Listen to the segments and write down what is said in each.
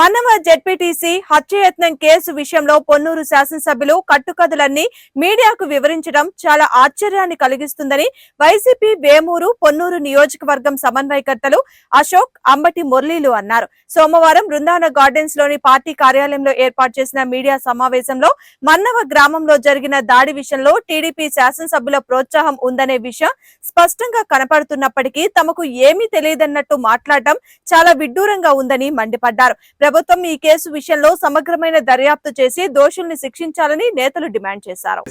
Mannava ZPTC హత్యయత్నం case విషయంలో పొన్నూరు శాసనసభ్యులు కట్టుకథలన్నీ మీడియాకు వివరించడం చాలా ఆశ్చర్యాన్ని కలిగిస్తుందని వైసీపీ వేమూరు పొన్నూరు నియోజకవర్గం సమన్వయకర్తలు అశోక్ అంబటి మురళీలు అన్నారు. సోమవారం బృందాన గార్డెన్స్లోని పార్టీ కార్యాలయంలో ఏర్పాటు చేసిన మీడియా సమావేశంలో మన్నవ గ్రామంలో జరిగిన దాడి విషయంలో టీడీపీ శాసనసభ్యుల ప్రోత్సాహం ఉందనే విషయం స్పష్టంగా కనపడుతున్నప్పటికీ తమకు ఏమీ తెలియదన్నట్టు మాట్లాడటం చాలా విడ్డూరంగా ఉందని మండిపడ్డారు. ప్రభుత్వం ఈ కేసు విషయంలో సమగ్రమైన దర్యాప్తు చేసి దోషుల్ని శిక్షించాలని నేతలు డిమాండ్ చేశారు.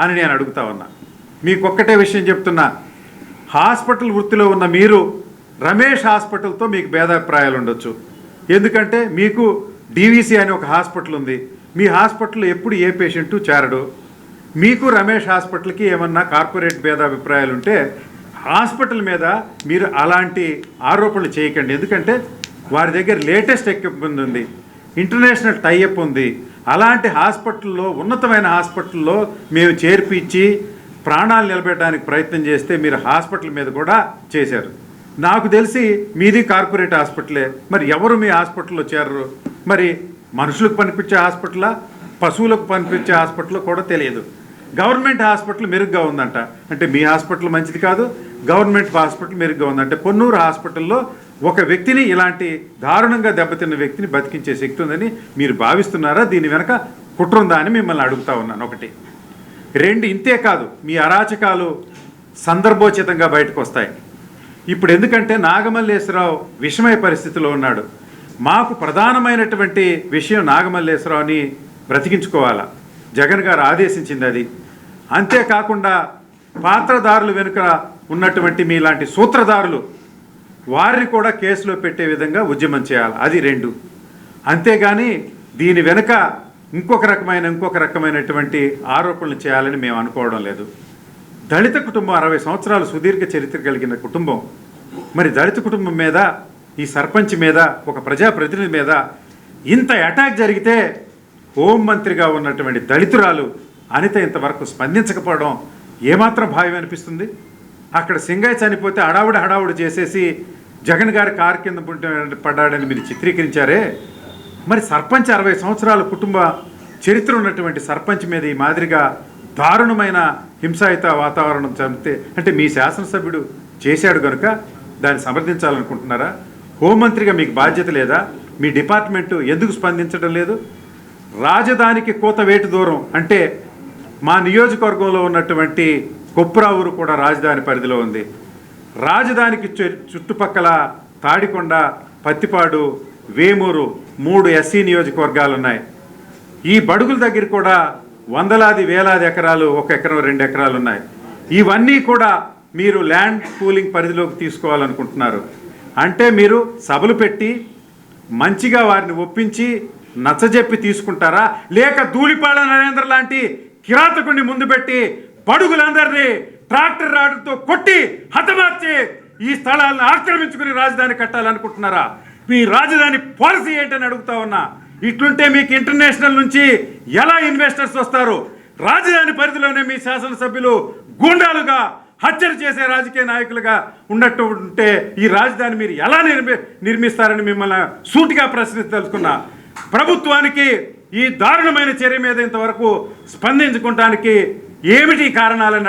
అని నేను అడుగుతా ఉన్నా. మీకు ఒక్కటే విషయం చెప్తున్నా. హాస్పిటల్ వృత్తిలో ఉన్న మీరు రమేష్ హాస్పిటల్తో మీకు భేదాభిప్రాయాలు ఉండొచ్చు. ఎందుకంటే మీకు డీవీసీ అనే ఒక హాస్పిటల్ ఉంది. మీ హాస్పిటల్లో ఎప్పుడు ఏ పేషెంటు చేరడు? మీకు రమేష్ హాస్పిటల్కి ఏమన్నా కార్పొరేట్ భేదాభిప్రాయాలు ఉంటే హాస్పిటల్ మీద మీరు అలాంటి ఆరోపణలు చేయకండి. ఎందుకంటే వారి దగ్గర లేటెస్ట్ ఎక్విప్మెంట్ ఉంది. ఇంటర్నేషనల్ టైఅప్ ఉంది. అలాంటి హాస్పిటల్లో ఉన్నతమైన హాస్పిటల్లో మేము చేర్పించి ప్రాణాలు నిలబెట్టడానికి ప్రయత్నం చేస్తే మీరు హాస్పిటల్ మీద కూడా చేశారు. నాకు తెలిసి మీది కార్పొరేట్ హాస్పిటలే. మరి ఎవరు మీ హాస్పిటల్లో చేరరు? మరి మనుషులకు పనిపించే హాస్పిటలా? పశువులకు పనిపించే హాస్పిటల్ కూడా తెలియదు. గవర్నమెంట్ హాస్పిటల్ మెరుగ్గా ఉందంట. అంటే మీ హాస్పిటల్ మంచిది కాదు గవర్నమెంట్ హాస్పిటల్ మెరుగ్గా ఉందంటే. పొన్నూరు హాస్పిటల్లో ఒక వ్యక్తిని ఇలాంటి దారుణంగా దెబ్బతిన్న వ్యక్తిని బతికించే శక్తి ఉందని మీరు భావిస్తున్నారా? దీని వెనక కుట్ర ఉందా అని మిమ్మల్ని అడుగుతా ఉన్నాను. ఒకటి. రెండు ఇంతే కాదు. మీ అరాచకాలు సందర్భోచితంగా బయటకు వస్తాయి. ఇప్పుడు ఎందుకంటే నాగమల్లేశ్వరరావు విషమయ పరిస్థితిలో ఉన్నాడు. మాకు ప్రధానమైనటువంటి విషయం నాగమల్లేశ్వరరావుని బ్రతికించుకోవాలా? జగన్ గారు ఆదేశించింది అది. అంతేకాకుండా పాత్రదారులు వెనుక ఉన్నటువంటి మీలాంటి సూత్రధారులు వారిని కూడా కేసులో పెట్టే విధంగా ఉద్యమం చేయాలి. అది రెండు. అంతేగాని దీని వెనుక ఇంకొక రకమైన ఇంకొక రకమైనటువంటి ఆరోపణలు చేయాలని మేము అనుకోవడం లేదు. దళిత కుటుంబం అరవై సంవత్సరాలు సుదీర్ఘ చరిత్ర కలిగిన కుటుంబం. మరి దళిత కుటుంబం మీద ఈ సర్పంచ్ మీద ఒక ప్రజాప్రతినిధి మీద ఇంత అటాక్ జరిగితే హోంమంత్రిగా ఉన్నటువంటి దళితురాలు అనిత ఇంతవరకు స్పందించకపోవడం ఏమాత్రం భావ్యం అనిపిస్తుంది? అక్కడ సింగయ్య చనిపోతే హడావుడి హడావుడి చేసేసి జగన్ గారి కారు కింద పడ్డాడని మీరు చిత్రీకరించారే? మరి సర్పంచ్ అరవై సంవత్సరాల కుటుంబ చరిత్ర ఉన్నటువంటి సర్పంచ్ మీద ఈ మాదిరిగా దారుణమైన హింసాయుత వాతావరణం చంపితే అంటే మీ శాసనసభ్యుడు చేశాడు కనుక దాన్ని సమర్థించాలనుకుంటున్నారా? హోంమంత్రిగా మీకు బాధ్యత లేదా? మీ డిపార్ట్మెంటు ఎందుకు స్పందించడం లేదు? రాజధానికి కోత వేటు దూరం అంటే మా నియోజకవర్గంలో ఉన్నటువంటి కొప్పురావురు కూడా రాజధాని పరిధిలో ఉంది. రాజధానికి చు- చుట్టుపక్కల తాడికొండ పత్తిపాడు వేమూరు మూడు ఎస్సీ నియోజకవర్గాలు ఉన్నాయి ఈ బడుగుల దగ్గర కూడా వందలాది వేలాది ఎకరాలు ఒక ఎకరం రెండు ఎకరాలు ఉన్నాయి ఇవన్నీ కూడా మీరు ల్యాండ్ పూలింగ్ పరిధిలోకి తీసుకోవాలనుకుంటున్నారు. అంటే మీరు సభలు పెట్టి మంచిగా వారిని ఒప్పించి నచ్చజెప్పి తీసుకుంటారా? లేక ధూళిపాళ నరేంద్ర లాంటి కిరాతకుడిని ముందు పెట్టి బడుగులందరినీ ట్రాక్టర్ రాడుతో కొట్టి హతమార్చి ఈ స్థలాలను ఆక్రమించుకుని రాజధాని కట్టాలనుకుంటున్నారా? మీ రాజధాని పాలసీ ఏంటని అడుగుతా ఉన్నా. ఇట్లుంటే మీకు ఇంటర్నేషనల్ నుంచి ఎలా ఇన్వెస్టర్స్ వస్తారు? రాజధాని పరిధిలోనే మీ శాసనసభ్యులు గూండాలుగా హత్యలు చేసే రాజకీయ నాయకులుగా ఉన్నట్టు ఉంటే ఈ రాజధాని మీరు ఎలా నిర్మి నిర్మిస్తారని మిమ్మల్ని సూటిగా ప్రశ్నించదలుచుకున్నా. ప్రభుత్వానికి ఈ దారుణమైన చర్య మీద ఇంతవరకు స్పందించుకోవటానికి ఏమిటి కారణాలని